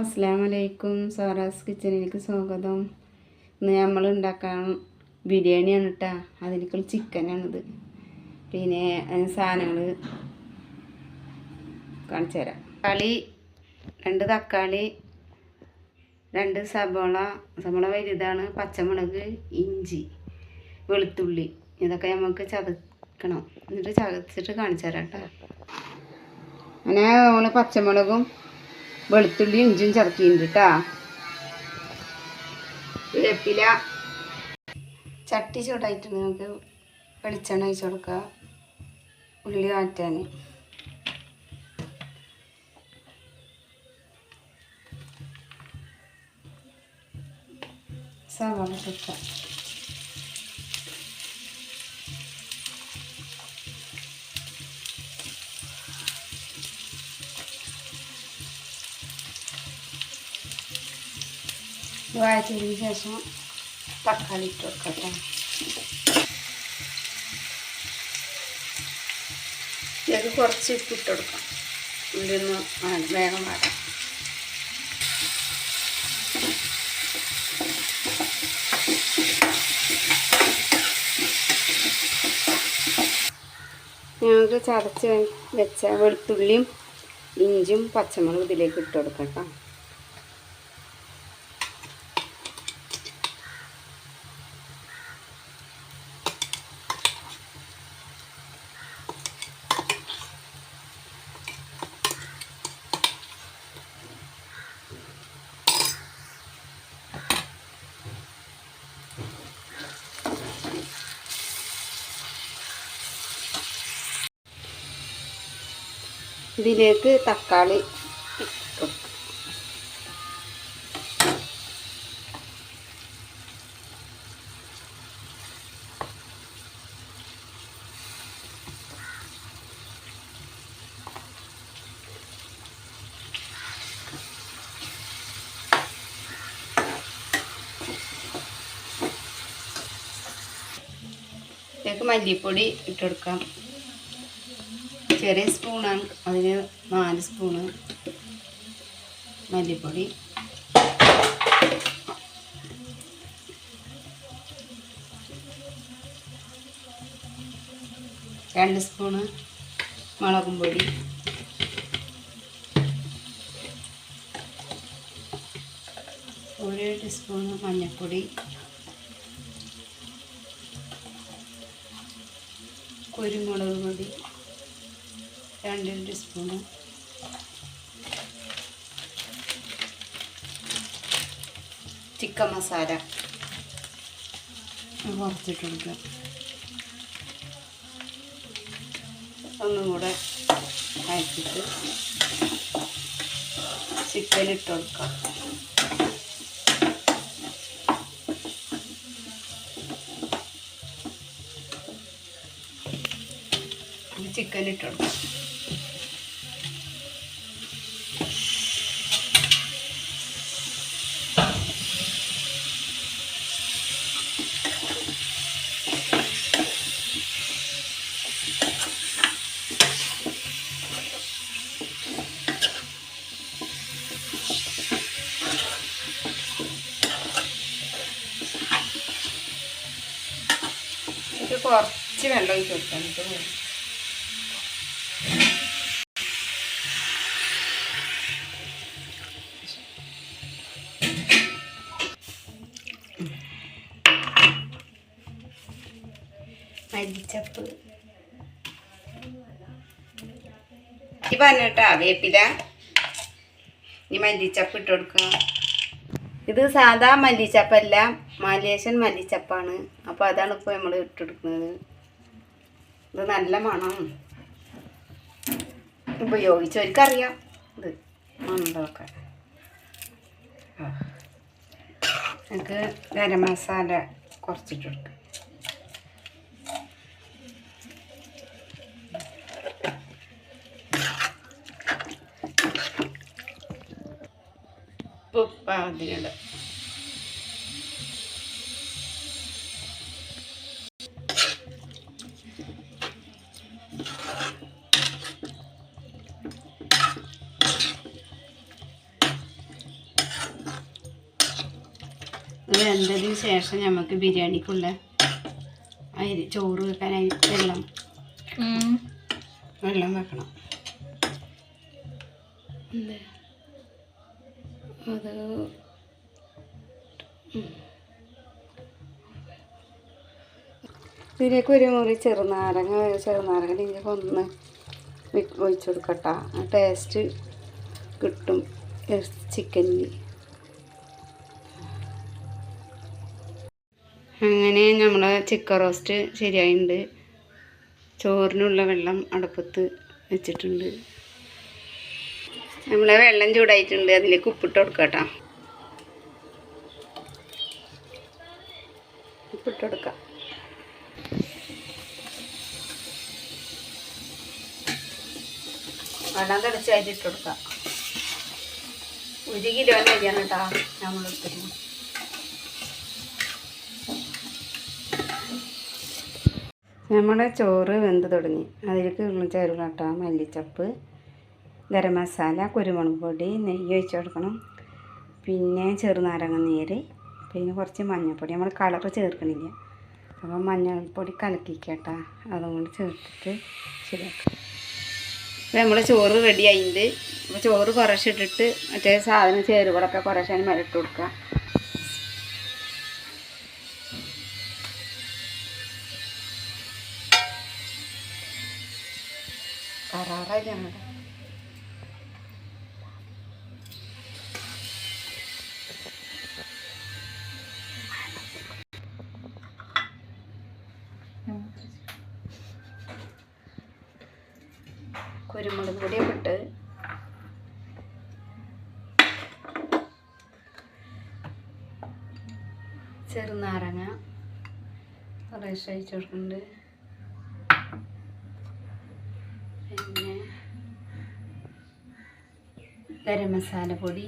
അസ്സാം വലൈക്കും സോറാസ് കിച്ചണിലേക്ക് സ്വാഗതം. ഇന്ന് നമ്മൾ ഉണ്ടാക്കാൻ ബിരിയാണിയാണ് കേട്ടോ അതിലേക്കുള്ള ചിക്കനാണിത്. പിന്നെ സാധനങ്ങൾ കാണിച്ചു തരാം. തക്കാളി രണ്ട് തക്കാളി രണ്ട് സബോള. സബോള വലുതാണ് പച്ചമുളക് ഇഞ്ചി വെളുത്തുള്ളി. ഇതൊക്കെ നമുക്ക് ചതക്കണം. എന്നിട്ട് ചതച്ചിട്ട് കാണിച്ചു തരാം കേട്ടോ അങ്ങനെ നമ്മൾ പച്ചമുളകും വെളുത്തുള്ളി ഇഞ്ചും ചതക്കിയിട്ടുണ്ട് കേട്ടാ വേപ്പില ചട്ടി ചൂടായിട്ട് നമുക്ക് വെളിച്ചെണ്ണ ഒഴിച്ച് കൊടുക്കുക ഉള്ളി മാറ്റാൻ സവാള ചുക്ക വഴറ്റിയതിന് ശേഷം തക്കാളി ഇട്ട് വെക്കട്ടെ. ഇതിലേക്ക് കുറച്ച് ഉപ്പ് ഇട്ട് കൊടുക്കാം. ഉള്ളി ഒന്ന് വേഗം വാടാം. ഞങ്ങൾക്ക് ചതച്ച് വെച്ച വെളുത്തുള്ളിയും ഇഞ്ചും പച്ചമുളകും ഇതിലേക്ക് ഇട്ട് കൊടുക്കാം കേട്ടോ. ഇതിലേക്ക് തക്കാളി. ഇതിലേക്ക് മല്ലിപ്പൊടി ഇട്ട് കൊടുക്കാം ചെറിയ സ്പൂണാണ്. അതിന് നാല് സ്പൂണ് മല്ലിപ്പൊടി. രണ്ട് സ്പൂണ് മുളകും പൊടി. ഒരു ടീസ്പൂണ് മഞ്ഞൾപ്പൊടി. കുരുമുളക് പൊടി. രണ്ട് ടീസ്പൂണ്. ചിക്കൻ മസാല. കുറച്ചിട്ട് കൊടുക്കുക ഒന്നും കൂടെ അയച്ചിട്ട് ചിക്കൻ കൊടുക്കാം. ചിക്കൻ ഇട്ട് കൊടുക്കാം ഇത് കുറച്ച് വെള്ളം ഒഴിച്ച് കൊടുക്കാം. മല്ലിച്ചപ്പ്. ഈ പറഞ്ഞിട്ടാ വേപ്പില. ഈ മല്ലിച്ചപ്പ് ഇട്ട് കൊടുക്കുക. ഇത് സാധാ മല്ലിച്ചപ്പല്ല മലേഷ്യൻ മല്ലിച്ചപ്പാണ്. അപ്പോൾ അതാണ് ഇപ്പോൾ നമ്മൾ ഇട്ടെടുക്കുന്നത് ഇത് നല്ല മണം. ഉപയോഗിച്ചവർക്കറിയാം ഇത് മണമൊക്കെ നമുക്ക് ഗരം മസാല കുറച്ചിട്ട് കൊടുക്കാം. ഉപ്പ് പാകത്തിനുണ്ട് വെന്തതിന് ശേഷം നമുക്ക് ബിരിയാണിക്കുള്ള അരി ചോറ് വെക്കാനായി വെള്ളം വെള്ളം വെക്കണം. എന്ത്? അത് ഇതിലേക്ക് ഒരു മുറി ചെറുനാരങ്ങ ചെറുനാരങ്ങ ഇതിലേക്ക് ഒന്ന് ഒഴിച്ചു കൊടുക്കട്ട. ആ ടേസ്റ്റ് കിട്ടും. ചിക്കനിൽ അങ്ങനെ നമ്മൾ ചിക്കൻ റോസ്റ്റ് ശരിയായിട്ടുണ്ട് ചോറിനുള്ള വെള്ളം അടുപ്പത്ത് വെച്ചിട്ടുണ്ട്. നമ്മളെ വെള്ളം ചൂടായിട്ടുണ്ട്. അതിലേക്ക് ഉപ്പിട്ട് കൊടുക്കാം കേട്ടോ ഉപ്പിട്ട് കൊടുക്കാം. വെള്ളം തിളച്ച് ഇട്ട് കൊടുക്കാം. ഒരു കിലോ അരിയാണ് കേട്ടോ നമ്മൾ എടുത്തിരുന്നത് നമ്മുടെ ചോറ് വെന്ത് തുടങ്ങി. അതിലേക്ക് ചേരുകട്ട മല്ലിച്ചപ്പ്. ഗരം മസാല കുരുമുളക് പൊടി നെയ്യ് ഒഴിച്ച് കൊടുക്കണം. പിന്നെ ചെറുനാരങ്ങ നീര് പിന്നെ കുറച്ച് മഞ്ഞൾപ്പൊടി. നമ്മൾ കളർ ചേർക്കണില്ല. അപ്പോൾ മഞ്ഞൾപ്പൊടി കലക്കിക്കട്ട. അതും കൂടി ചേർത്തിട്ട് ശരിയാക്കാം. അപ്പോൾ നമ്മൾ ചോറ് റെഡി ആയിട്ടുണ്ട് അപ്പോൾ ചോറ് കുറച്ച് ഇട്ടിട്ട് മറ്റേ സാധനം ചേരുവകളൊക്കെ കുറച്ച് മരട്ട് കൊടുക്കുക കറാറായി ഞങ്ങളുടെ കുരുമുളക് പൊടിയൊക്കെ ഇട്ട്. ചെറുനാരങ്ങ കുറേശ്ശെ അയച്ചു കൊടുക്കുന്നുണ്ട്. പിന്നെ ഗരം മസാല പൊടി.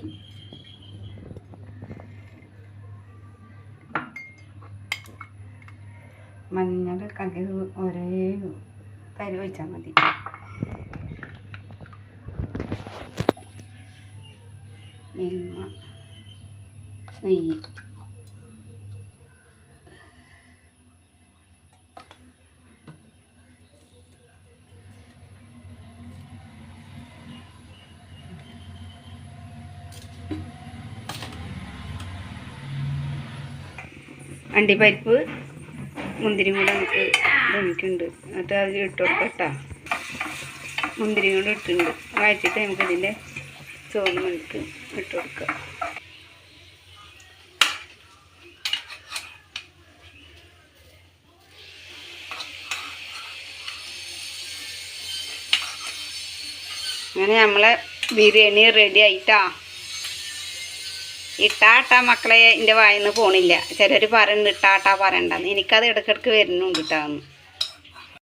മഞ്ഞൾ കലക്കി ഒരേ കരി വെച്ചാൽ മതി. മിൽമ നെയ്യ്. അണ്ടിപ്പരിപ്പ് മുന്തിരിയും കൂടെ നമുക്ക് ഇതൊന്നിട്ടുണ്ട് എന്നിട്ട് അത് ഇട്ട് കൊടുക്കട്ടാ മുന്തിരിയും കൂടെ ഇട്ടിട്ടുണ്ട്. വഴറ്റിട്ട് നമുക്ക് ഇതിന്റെ ചോറ് നമുക്ക് ഇട്ട് കൊടുക്കുക അങ്ങനെ നമ്മളെ ബിരിയാണി റെഡി ആയിട്ടാ. ഇട്ടാട്ടാ മക്കളെ എന്റെ വായിന്ന് പോണില്ല. ചിലർ പറയുന്നുണ്ട് ഇട്ടാട്ടാ പറയണ്ടെന്ന്. എനിക്കത് ഇടയ്ക്കിടയ്ക്ക് വരുന്നുണ്ട് ഇട്ടാന്ന്